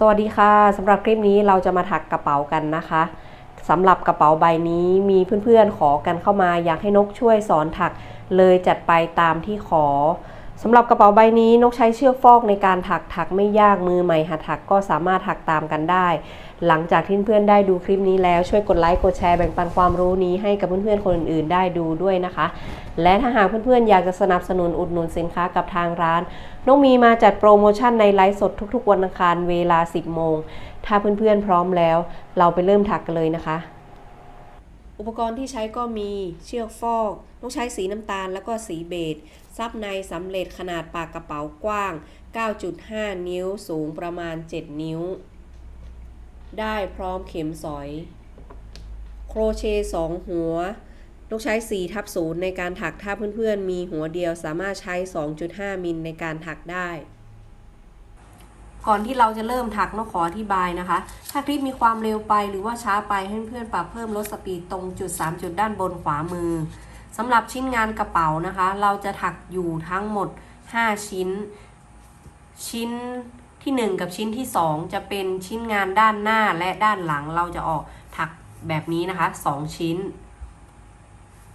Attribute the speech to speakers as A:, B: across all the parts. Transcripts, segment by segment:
A: สวัสดีค่ะสำหรับคลิปนี้เราจะมาถักกระเป๋ากันนะคะสำหรับกระเป๋าใบนี้มีเพื่อนๆขอกันเข้ามาอยากให้นกช่วยสอนถักเลยจัดไปตามที่ขอ สำหรับกระเป๋าใบนี้นกใช้เชือกฟอกในการถักถักไม่ยากมือใหม่หัดถักก็สามารถถักตามกันได้ หลังจากที่เพื่อนๆได้ดูคลิปนี้แล้วช่วยกดไลค์กดแชร์แบ่งปันความรู้นี้ให้กับเพื่อนๆคนอื่นๆ ได้ดูด้วยนะคะ และถ้าหากเพื่อนๆอยากจะสนับสนุนอุดหนุนสินค้ากับทางร้านน้องมีมาจัดโปรโมชั่นในไลฟ์สดทุกๆ วันอังคารเวลา 10 โมง ถ้าเพื่อนๆพร้อมแล้ว เราไปเริ่มถักกันเลยนะคะอุปกรณ์ที่ใช้ก็มีเชือกฟอก ต้องใช้สีน้ำตาลแล้วก็สีเบจ ซับในสำเร็จขนาดปากกระเป๋ากว้าง 9.5 นิ้วสูงประมาณ 7 นิ้ว ได้พร้อมเข็มสอย โครเชต์2หัวต้องใช้4ทับศูนย์ในการถักถ้าเพื่อนๆ มีหัวเดียวสามารถใช้ 2.5 มิลในการถักได้ก่อนที่เราจะเริ่มถักนกขออธิบายนะคะ ถ้าคลิปมีความเร็วไปหรือว่าช้าไปให้เพื่อนๆปรับเพิ่มลดสปีดตรงจุด 3 จุดด้านบนขวามือ สำหรับชิ้นงานกระเป๋านะคะ เราจะถักอยู่ทั้งหมด 5 ชิ้น ชิ้นที่ 1 กับชิ้นที่ 2 จะเป็นชิ้นงานด้านหน้าและด้านหลังเราจะออกถักแบบนี้นะคะ 2 ชิ้น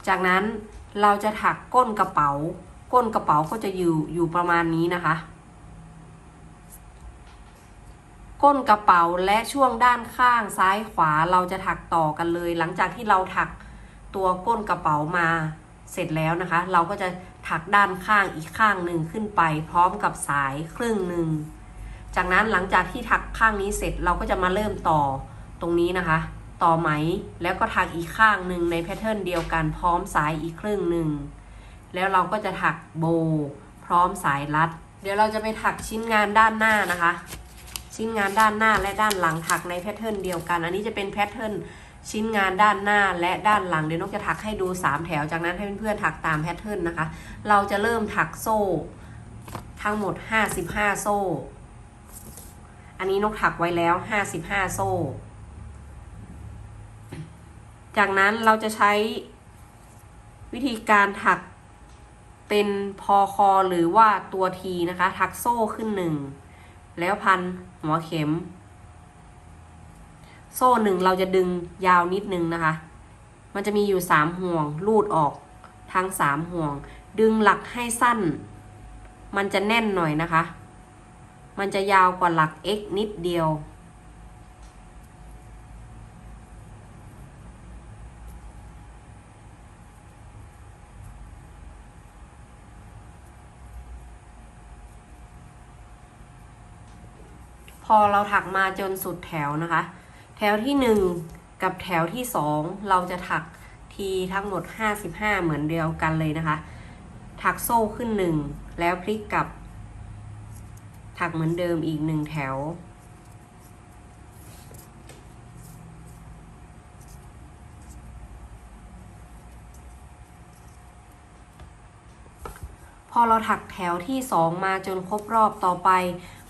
A: จากนั้นเราจะถักก้นกระเป๋า ก้นกระเป๋าก็จะอยู่อยู่ประมาณนี้นะคะ ก้นกระเป๋าและช่วงด้านข้างซ้ายขวาเราจะถักต่อกันเลย หลังจากที่เราถัก ตัวก้นกระเป๋ามาเสร็จแล้วนะคะ เราก็จะถักด้านข้างอีกข้างหนึ่งขึ้นไป พร้อมกับสายครึ่งหนึ่ง จากนั้นหลังจากที่ถักข้างนี้เสร็จเราก็จะมาเริ่มต่อตรงนี้นะคะ ต่อไหมแล้วก็ถักอีกข้างหนึ่งในแพทเทิร์นเดียวกันพร้อมสายอีกครึ่งหนึ่งแล้วเราก็จะถักโบ พร้อมสายรัด เดี๋ยวเราจะไปถักชิ้นงานด้านหน้านะคะ ชิ้นงานด้านหน้าและด้านหลังถักในแพทเทิร์นเดียวกัน อันนี้จะเป็นแพทเทิร์น ชิ้นงานด้านหน้าและด้านหลังเดี๋ยวนกจะถักให้ดู 3 แถวจากนั้นให้เพื่อนๆถักตามแพทเทิร์นนะคะ เราจะเริ่มถักโซ่ ทั้งหมด 55 โซ่ อันนี้นกถักไว้แล้ว 55 โซ่ จากนั้นเราจะใช้วิธีการถักเป็นพอคอหรือว่าตัวทีนะคะ ถักโซ่ขึ้นหนึ่งแล้วพันหัวเข็ม โซ่หนึ่งเราจะดึงยาวนิดนึงนะคะ มันจะมีอยู่สามห่วง ลูดออกทั้งสามห่วง ดึงหลักให้สั้น มันจะแน่นหน่อยนะคะ มันจะยาวกว่าหลัก x นิดเดียว พอเราถักมาจนสุดแถวนะคะ แถวที่หนึ่งกับแถวที่สองเราจะถักทีทั้งหมด 55 เหมือนเดียวกันเลยนะคะ ถักโซ่ขึ้นหนึ่งแล้วพลิกกลับ ถักเหมือนเดิมอีกหนึ่งแถว พอเราถักแถวที่สองมาจนครบรอบต่อไป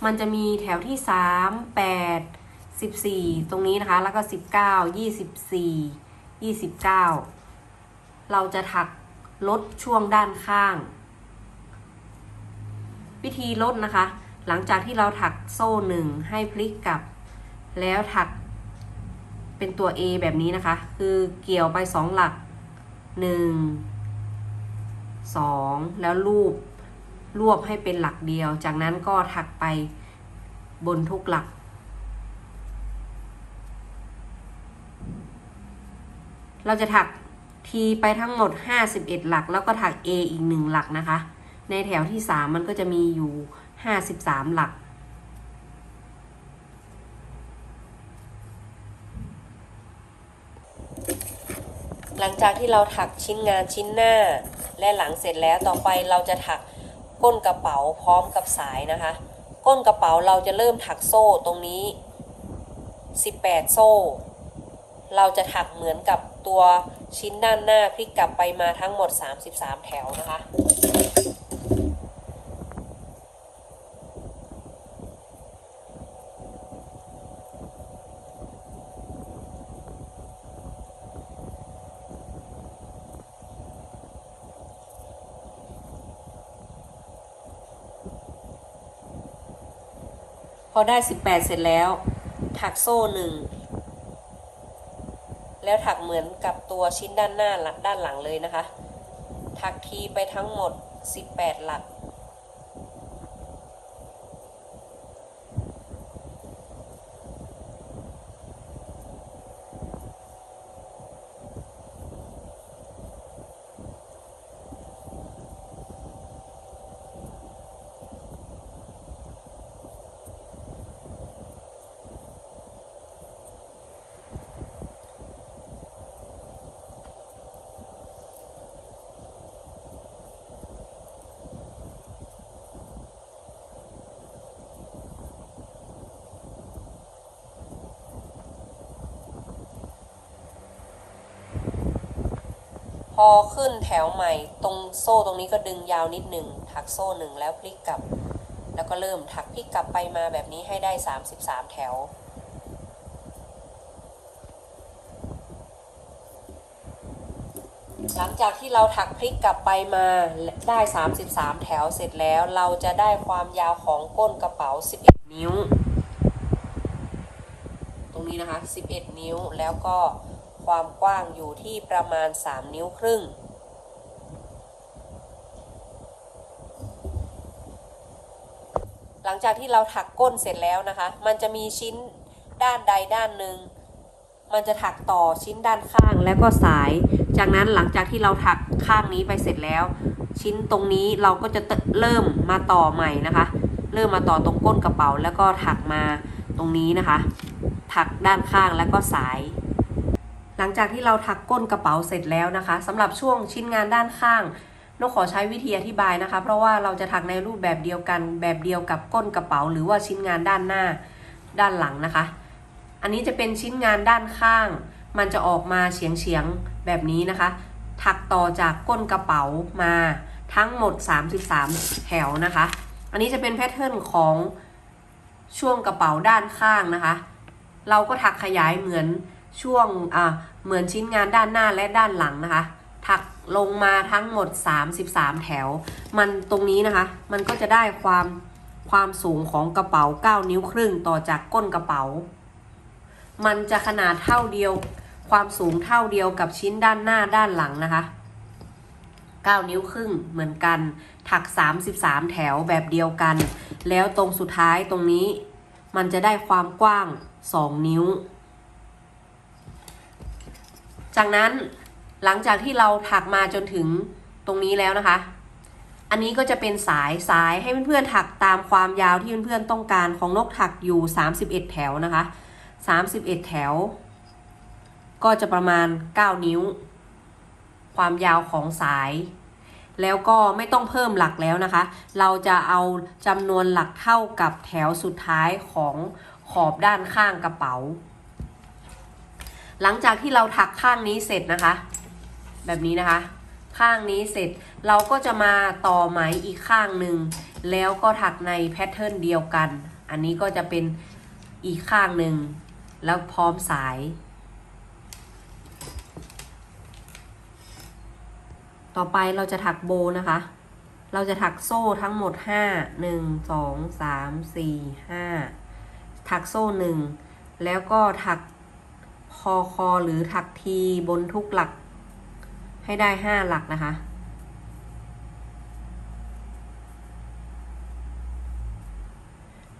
A: มันจะมีแถวที่สา มแปดสิบสี่ตรงนี้นะคะ แล้วก็สิบเก้ายี่สิบสี่ยี่สิบเก้าเราจะถักลดช่วงด้านข้าง วิธีลดนะคะ หลังจากที่เราถักโซ่หนึ่งให้พลิกกลับ แล้วถักเป็นตัว A แบบนี้นะคะ คือเกี่ยวไปสองหลักหนึ่งสองแล้วรูปรวบให้เป็นหลักเดียว จากนั้นก็ถักไปบนทุกหลัก เราจะถักทีไปทั้งหมด 51 หลัก แล้วก็ถัก A อีกหนึ่งหลักนะคะ ในแถวที่ 3 มันก็จะมีอยู่ 53 หลัก หลังจากที่เราถักชิ้นงานชิ้นหน้า และหลังเสร็จแล้วต่อไปเราจะถักก้นกระเป๋าพร้อมกับสายนะคะ ก้นกระเป๋าเราจะเริ่มถักโซ่ตรงนี้ 18 โซ่ เราจะถักเหมือนกับ ตัวชิ้นด้านหน้าพลิกกลับไปมาทั้งหมด 33 แถวนะคะพอได้ 18 เสร็จแล้ว ถักโซ่หนึ่ง แล้วถักเหมือนกับตัวชิ้นด้านหน้าหลังด้านหลังเลยนะคะ ถักทีไปทั้งหมด 18 หลัก พ อขึ้นแถวใหม่ ตรงโซ่ตรงนี้ก็ดึงยาวนิดหนึ่งถักโซ่หนึ่งแล้วพลิกกลับ แล้วก็เริ่มถักพลิกกลับไปมาแบบนี้ให้ได้ 33 แถว หลังจากที่เราถักพลิกกลับไปมาได้ 33 แถวเสร็จแล้วเราจะได้ความยาวของก้นกระเป๋า 11 นิ้ว ตรงนี้นะคะ 11 นิ้วแล้วก็ ความกว้างอยู่ที่ประมาณ 3 นิ้วครึ่ง หลังจากที่เราถักก้นเสร็จแล้วนะคะ มันจะมีชิ้นด้านใดด้านหนึ่ง มันจะถักต่อชิ้นด้านข้างแล้วก็สาย จากนั้นหลังจากที่เราถักข้างนี้ไปเสร็จแล้ว ชิ้นตรงนี้เราก็จะเริ่มมาต่อใหม่นะคะ เริ่มมาต่อตรงก้นกระเป๋าแล้วก็ถักมาตรงนี้นะคะ ถักด้านข้างแล้วก็สาย หลังจากที่เราถักก้นกระเป๋าเสร็จแล้วนะคะสำหรับช่วงชิ้นงานด้านข้างนกขอใช้วิธีอธิบายนะคะ เพราะว่าเราจะถักในรูปแบบเดียวกันแบบเดียวกับก้นกระเป๋า หรือว่าชิ้นงานด้านหน้าด้านหลังนะคะ อันนี้จะเป็นชิ้นงานด้านข้าง มันจะออกมาเฉียงเฉียงแบบนี้นะคะ ถักต่อจากก้นกระเป๋ามาทั้งหมด 33 แถวนะคะ อันนี้จะเป็นแพทเทิร์นของช่วงกระเป๋าด้านข้างนะคะ เราก็ถักขยายเหมือน ช่วงอ่าเหมือนชิ้นงานด้านหน้าและด้านหลังนะคะ ถักลงมาทั้งหมด 33 แถว มันตรงนี้นะคะ มันก็จะได้ความความสูงของกระเป๋า 9 นิ้วครึ่งต่อจากก้นกระเป๋า มันจะขนาดเท่าเดียว ความสูงเท่าเดียวกับชิ้นด้านหน้าด้านหลังนะคะ 9 นิ้วครึ่งเหมือนกัน ถัก 33 แถวแบบเดียวกัน แล้วตรงสุดท้ายตรงนี้ มันจะได้ความกว้าง 2 นิ้ว จากนั้นหลังจากที่เราถักมาจนถึงตรงนี้แล้วนะคะ อันนี้ก็จะเป็นสายสายให้เพื่อนๆถักตามความยาวที่เพื่อนๆต้องการของนกถักอยู่ 31 แถวนะคะ 31 แถว ก็จะประมาณ 9 นิ้ว ความยาวของสาย แล้วก็ไม่ต้องเพิ่มหลักแล้วนะคะ เราจะเอาจำนวนหลักเท่ากับแถวสุดท้ายของขอบด้านข้างกระเป๋า หลังจากที่เราถักข้างนี้เสร็จนะคะ แบบนี้นะคะ ข้างนี้เสร็จเราก็จะมาต่อไหมอีกข้างหนึ่งแล้วก็ถักในแพทเทิร์นเดียวกัน อันนี้ก็จะเป็นอีกข้างหนึ่งแล้วพร้อมสาย ต่อไปเราจะถักโบนะคะ เราจะถักโซ่ทั้งหมด 5 1 2 3 4 5 ถักโซ่ 1 แล้วก็ถัก คอคอหรือถักทีบนทุกหลัก ให้ได้5หลักนะคะ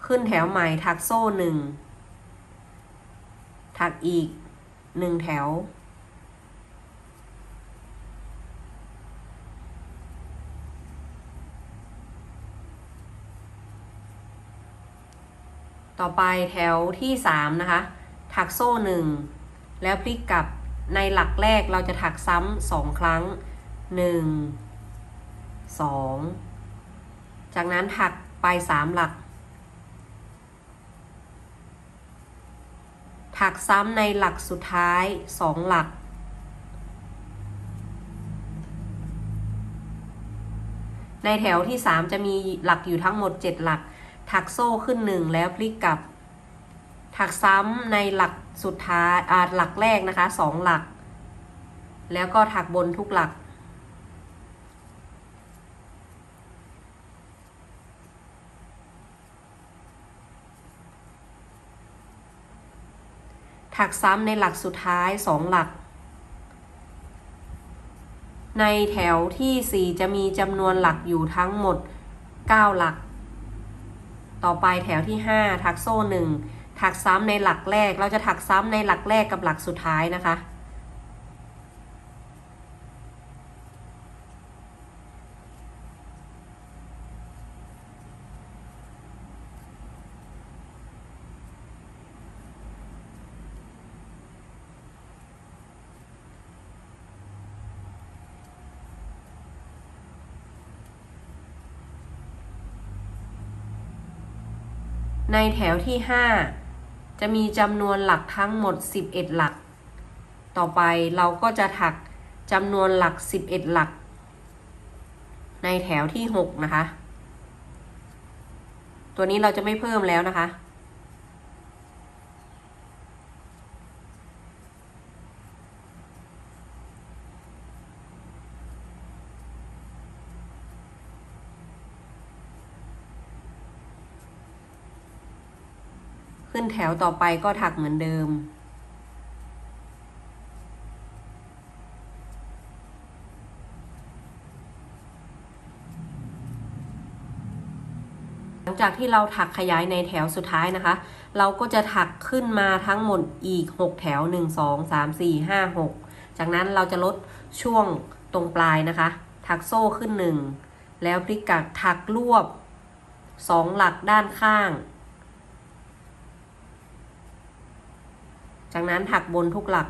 A: ขึ้นแถวใหม่ถักโซ่1ถักอีก1แถว ต่อไปแถวที่3นะคะ ถักโซ่1 แล้วพลิกกลับในหลักแรกเราจะถักซ้ำสองครั้ง 1 2 จากนั้นถักไป 3 หลัก ถักซ้ำในหลักสุดท้าย 2 หลัก ในแถวที่ 3 จะมีหลักอยู่ทั้งหมด 7 หลัก ถักโซ่ขึ้น 1 แล้วพลิกกลับ ถักซ้ำในหลัก สุดท้ายอาหลักแรกนะคะ2หลัก แล้วก็ถักบนทุกหลักถถักซ้ำในหลักสุดท้ายสองหลัก ในแถวที่ 4 จะมีจำนวนหลักอยู่ทั้งหมด 9 หลัก ต่อไปแถวที่5ถักโซ่1 ถักซ้ำในหลักแรก เราจะถักซ้ำในหลักแรกกับหลักสุดท้ายนะคะ ในแถวที่ 5 จะมีจำนวนหลักทั้งหมด 11 หลัก ต่อไปเราก็จะถักจำนวนหลัก 11 หลัก ในแถวที่ 6 นะคะ ตัวนี้เราจะไม่เพิ่มแล้วนะคะ ขึ้นแถวต่อไปก็ถักเหมือนเดิม หลังจากที่เราถักขยายในแถวสุดท้ายนะคะ เราก็จะถักขึ้นมาทั้งหมดอีก 6 แถว 1 2 3 4 5 6 จากนั้นเราจะลดช่วงตรงปลายนะคะ ถักโซ่ขึ้น 1 แล้วพลิกกัดถักรวบ 2 หลักด้านข้าง จากนั้นถักบนทุกหลัก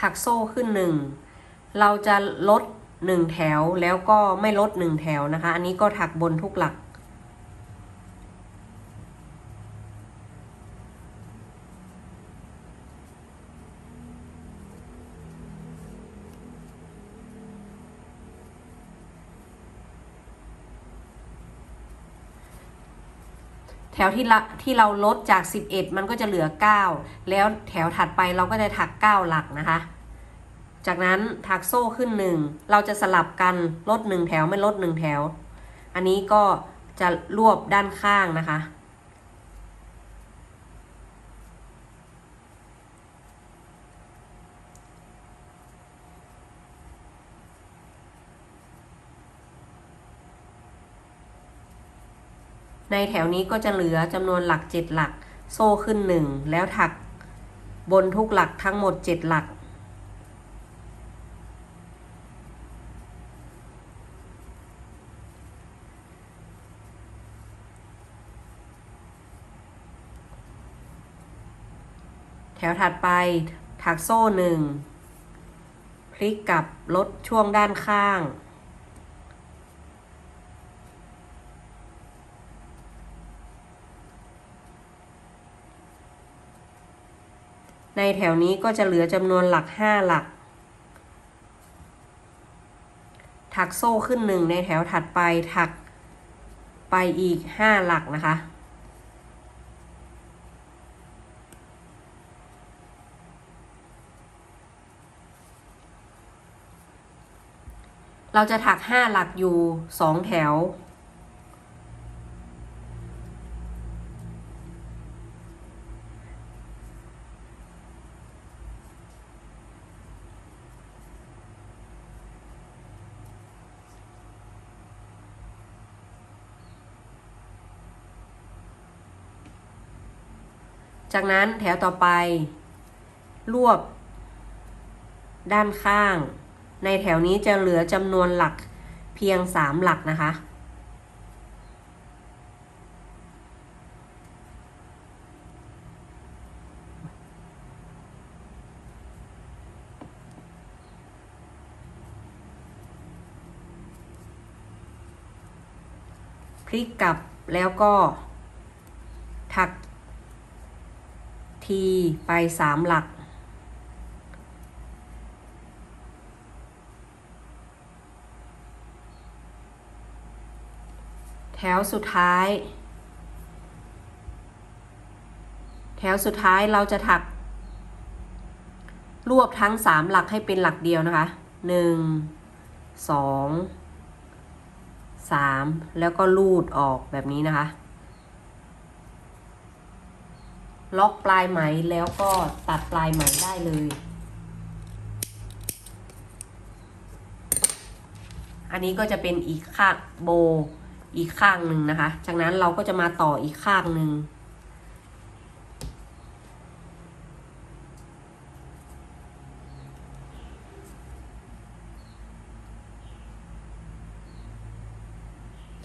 A: ถักโซ่ขึ้นหนึ่ง เราจะลดหนึ่งแถวแล้วก็ไม่ลดหนึ่งแถวนะคะ อันนี้ก็ถักบนทุกหลัก แถวที่ละที่เราลดจาก 11 มันก็จะเหลือ 9 แล้วแถวถัดไปเราก็จะถัก 9 หลักนะคะ จากนั้นถักโซ่ขึ้นหนึ่งเราจะสลับกันลดหนึ่งแถวไม่ลดหนึ่งแถว อันนี้ก็จะรวบด้านข้างนะคะ ในแถวนี้ก็จะเหลือจำนวนหลัก 7 หลัก โซ่ขึ้นหนึ่งแล้วถักบนทุกหลักทั้งหมด 7 หลัก แถวถัดไปถักโซ่หนึ่งพลิกกลับลดช่วงด้านข้าง ในแถวนี้ก็จะเหลือจำนวนหลัก5หลัก ถักโซ่ขึ้นหนึ่งในแถวถัดไปถักไปอีก5หลักนะคะ เราจะถัก5หลักอยู่2แถว จากนั้นแถวต่อไป รวบ ด้านข้าง ในแถวนี้จะเหลือจำนวนหลักเพียง 3 หลักนะคะ พลิกกลับแล้วก็ถักทีไปสามหลัก แถวสุดท้าย แถวสุดท้ายเราจะถัก รวบทั้งสามหลักให้เป็นหลักเดียวนะคะหนึ่งสองสามแล้วก็ลูดออกแบบนี้นะคะ ล็อกปลายไหมแล้วก็ตัดปลายไหมได้เลย อันนี้ก็จะเป็นอีกข้างโบ อีกข้างหนึ่งนะคะ จากนั้นเราก็จะมาต่ออีกข้างหนึ่ง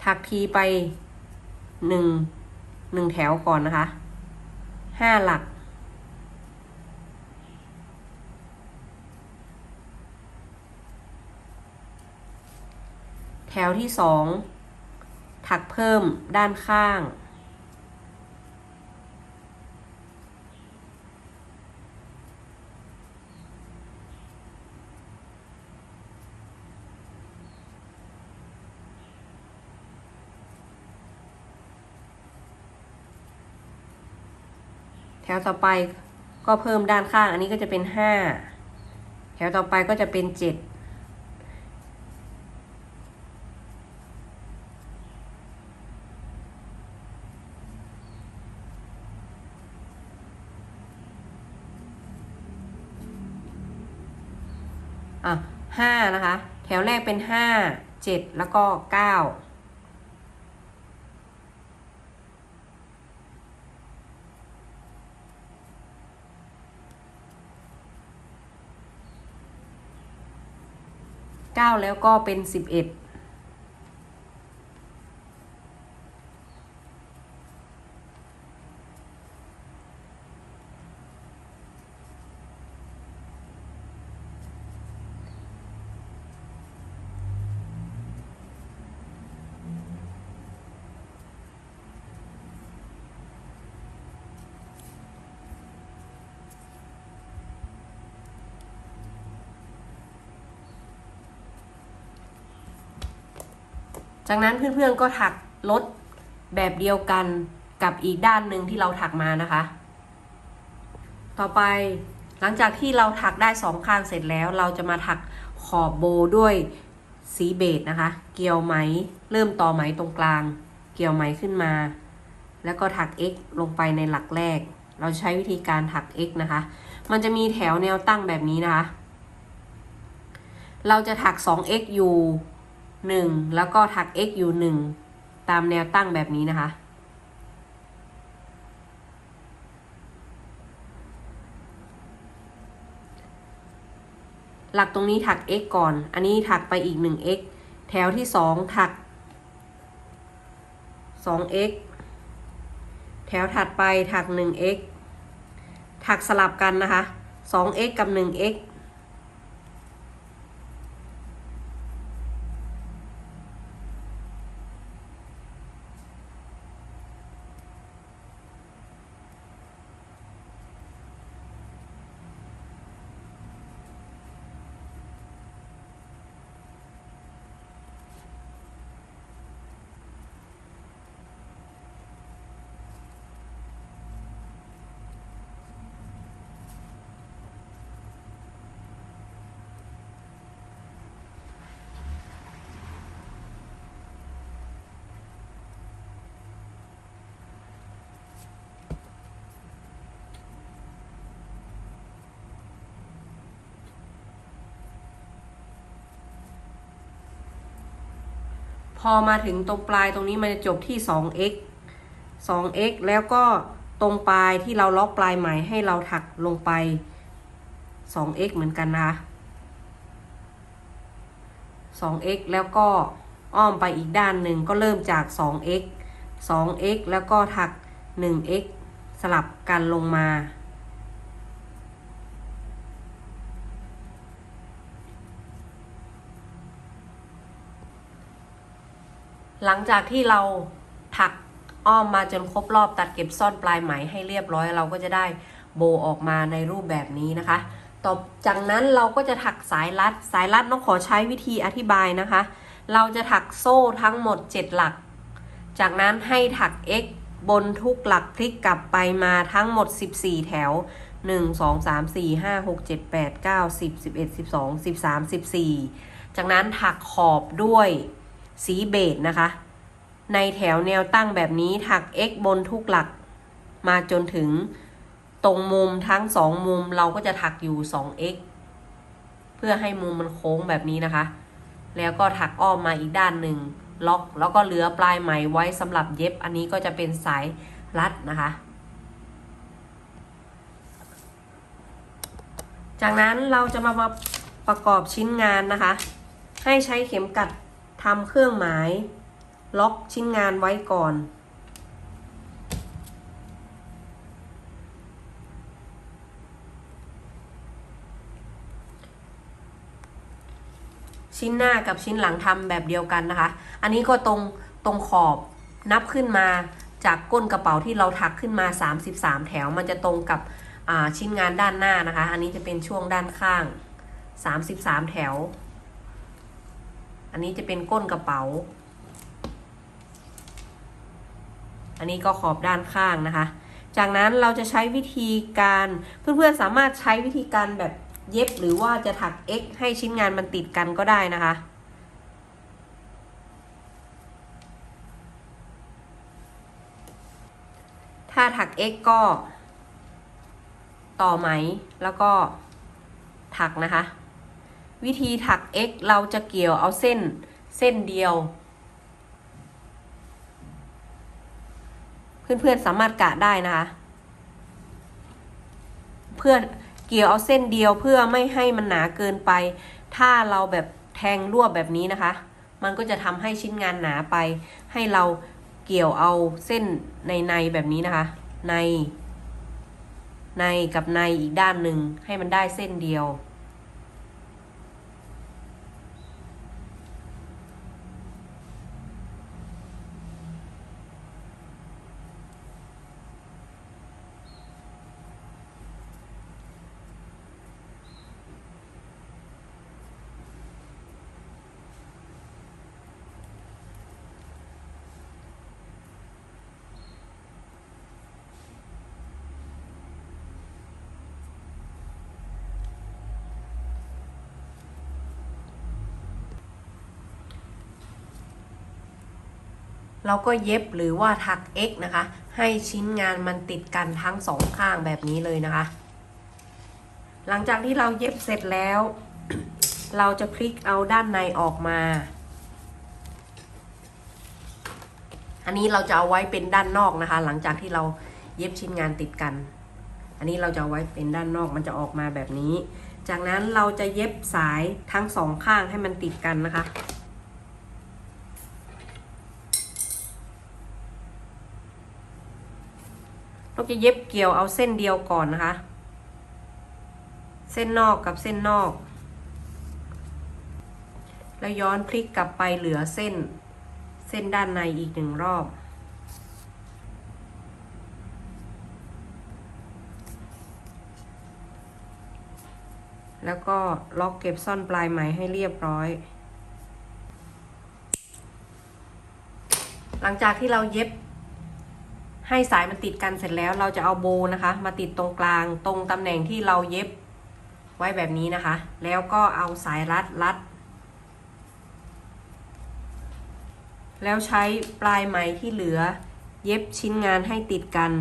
A: ถักทีไปหนึ่งหนึ่งแถวก่อนนะคะห้าหลัก แถวที่สอง ถักเพิ่มด้านข้าง แถวต่อไปก็เพิ่มด้านข้าง อันนี้ก็จะเป็นห้าแถวต่อไปก็จะเป็นเจ็ด อะห้านะคะ แถวแรกเป็นห้าเจ็ดแล้วก็เก้าเก้าแล้วก็เป็นสิบเอ็ด จากนั้นเพื่อนๆก็ถักลดแบบเดียวกันกับอีกด้านหนึ่งที่เราถักมานะคะ ต่อไปหลังจากที่เราถักได้สองข้างเสร็จแล้ว เราจะมาถักขอบโบด้วยสีเบจนะคะ เกี่ยวไหมเริ่มต่อไหมตรงกลาง เกี่ยวไหมขึ้นมา แล้วก็ถัก x ลงไปในหลักแรก เราใช้วิธีการถัก x นะคะ มันจะมีแถวแนวตั้งแบบนี้นะคะ เราจะถัก 2x อยู่ 1 แล้วก็ถัก x อยู่ 1 ตามแนวตั้งแบบนี้นะคะ หลักตรงนี้ถัก x ก่อน อันนี้ถักไปอีก 1x แถวที่ 2 ถัก 2x แถวถัดไปถัก 1x ถักสลับกันนะคะ 2x กับ 1x พอมาถึงตรงปลายตรงนี้มันจะจบที่ 2x 2x แล้วก็ตรงปลายที่เราล็อกปลายไหมให้เราถักลงไป 2x เหมือนกันนะคะ 2x แล้วก็อ้อมไปอีกด้านหนึ่งก็เริ่มจาก 2x 2x แล้วก็ถัก 1x สลับกันลงมา หลังจากที่เราถักอ้อมมาจนครบรอบตัดเก็บซ่อนปลายไหมให้เรียบร้อยเราก็จะได้โบออกมาในรูปแบบนี้นะคะ ต่อจากนั้นเราก็จะถักสายรัด สายรัดน้องขอใช้วิธีอธิบายนะคะ เราจะถักโซ่ทั้งหมด 7 หลัก จากนั้นให้ถัก x บนทุกหลักพลิกกลับไปมาทั้งหมด 14 แถว 1 2 3 4 5 6 7 8 9 10 11 12 13 14 จากนั้นถักขอบด้วย สีเบจนะคะ ในแถวแนวตั้งแบบนี้ถัก x บนทุกหลัก มาจนถึงตรงมุมทั้งสองมุมเราก็จะถักอยู่ 2x เพื่อให้มุมมันโค้งแบบนี้นะคะ แล้วก็ถักอ้อมมาอีกด้านหนึ่งล็อกแล้วก็เหลือปลายไหมไว้สำหรับเย็บ อันนี้ก็จะเป็นสายรัดนะคะ จากนั้นเราจะมามาประกอบชิ้นงานนะคะ ให้ใช้เข็มกัด ทำเครื่องหมาย ล็อกชิ้นงานไว้ก่อน ชิ้นหน้ากับชิ้นหลังทำแบบเดียวกันนะคะ อันนี้ก็ตรงตรงขอบนับขึ้นมาจากก้นกระเป๋าที่เราถักขึ้นมา 33 แถว มันจะตรงกับชิ้นงานด้านหน้านะคะ อันนี้จะเป็นช่วงด้านข้าง 33 แถว อันนี้จะเป็นก้นกระเป๋า อันนี้ก็ขอบด้านข้างนะคะ จากนั้นเราจะใช้วิธีการเพื่อนๆสามารถใช้วิธีการแบบเย็บหรือว่าจะถัก X ให้ชิ้นงานมันติดกันก็ได้นะคะถ้าถัก X ก็ ต่อไหม แล้วก็ถักนะคะ วิธีถัก X เราจะเกี่ยวเอาเส้นเส้นเดียว เพื่อนๆสามารถกะได้นะคะ เพื่อเกี่ยวเอาเส้นเดียวเพื่อไม่ให้มันหนาเกินไป ถ้าเราแบบแทงรวบแบบนี้นะคะ มันก็จะทำให้ชิ้นงานหนาไป ให้เราเกี่ยวเอาเส้นในในแบบนี้นะคะ ใน ในกับในอีกด้านหนึ่งให้มันได้เส้นเดียว เราก็เย็บหรือว่าถัก X นะคะ ให้ชิ้นงานมันติดกันทั้งสองข้างแบบนี้เลยนะคะ หลังจากที่เราเย็บเสร็จแล้ว เราจะพลิกเอาด้านในออกมา อันนี้เราจะเอาไว้เป็นด้านนอกนะคะ หลังจากที่เราเย็บชิ้นงานติดกัน อันนี้เราจะเอาไว้เป็นด้านนอกมันจะออกมาแบบนี้ จากนั้นเราจะเย็บสายทั้งสองข้างให้มันติดกันนะคะ เราจะเย็บเกี่ยวเอาเส้นเดียวก่อนนะคะ เส้นนอกกับเส้นนอก แล้วย้อนพลิกกลับไปเหลือเส้นเส้นด้านในอีกหนึ่งรอบ แล้วก็ล็อกเก็บซ่อนปลายไหมให้เรียบร้อย หลังจากที่เราเย็บ ให้สายมันติดกันเสร็จแล้วเราจะเอาโบนะคะ มาติดตรงกลางตรงตำแหน่งที่เราเย็บไว้แบบนี้นะคะ แล้วก็เอาสายรัดรัด แล้วใช้ปลายไหมที่เหลือ เย็บชิ้นงานให้ติดกัน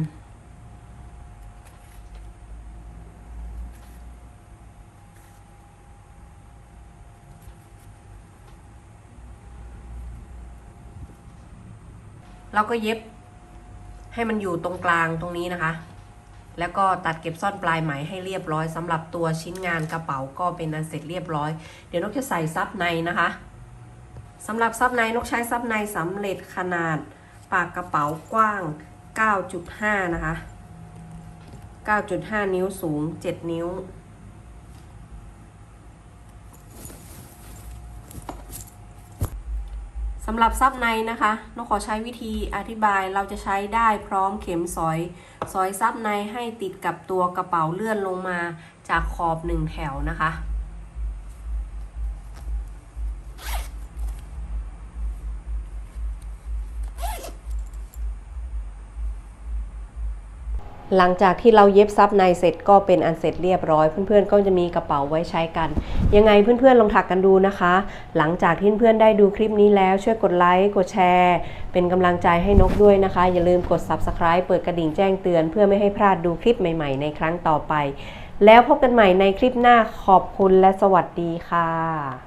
A: เราก็เย็บ ให้มันอยู่ตรงกลางตรงนี้นะคะ แล้วก็ตัดเก็บซ่อนปลายไหมให้เรียบร้อยสำหรับตัวชิ้นงานกระเป๋าก็เป็นอันเสร็จเรียบร้อย เดี๋ยวนกจะใส่ซับในนะคะสำหรับซับในนกใช้ซับในสำเร็จขนาดปากกระเป๋ากว้าง 9.5 นะคะ 9.5 นิ้วสูง 7 นิ้ว สำหรับซับในนะคะนกขอใช้วิธีอธิบายเราจะใช้ได้พร้อมเข็มสอยสอยซับในให้ติดกับตัวกระเป๋าเลื่อนลงมาจากขอบหนึ่งแถวนะคะ หลังจากที่เราเย็บซับในเสร็จก็เป็นอันเสร็จเรียบร้อย เพื่อนๆก็จะมีกระเป๋าไว้ใช้กัน ยังไงเพื่อนๆลองถักกันดูนะคะ หลังจากที่เพื่อนๆได้ดูคลิปนี้แล้วช่วยกดไลค์กดแชร์ เป็นกำลังใจให้นกด้วยนะคะ อย่าลืมกด subscribe เปิดกระดิ่งแจ้งเตือน เพื่อไม่ให้พลาดดูคลิปใหม่ๆ ในครั้งต่อไป แล้วพบกันใหม่ในคลิปหน้าขอบคุณและสวัสดีค่ะ